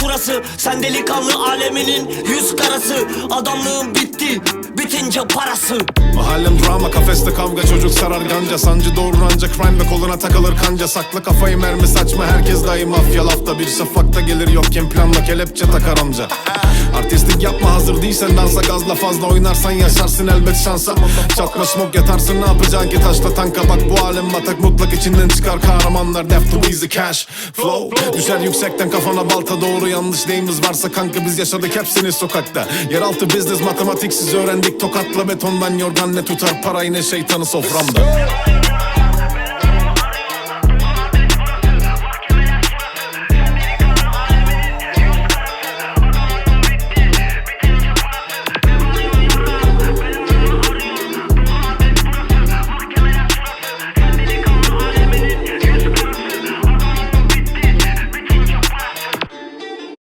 faturası Sen delikanlı aleminin yüz karası. Adamlığın bitti bitince parası. Mahallem drama kafeste kavga çocuk sarar ganca Sancı doğurur ancak crime ve koluna takılır kanca. Sakla kafayı mermi saçma. Herkes dahi mafya lafta Bir şafakta gelir yokken planla kelepçe takar amca. Artistlik yapma. Hazır değilsen dansa gazla fazla oynarsan yaşarsın elbet şansa. Çatma smoke yatarsın. Ne yapacaksın ki? Taşla tanka Bak. Bu alem batak mutlak içinden çıkar. Kahramanlar Death to easy cash flow. Düşer yüksekten kafana balta. Doğru yanlış neyimiz varsa kanka biz yaşadık hepsini sokakta. Yeraltı business matematiksiz öğrendik. Tokatla betondan yorgan ne tutar? Parayı ne şeytanı December.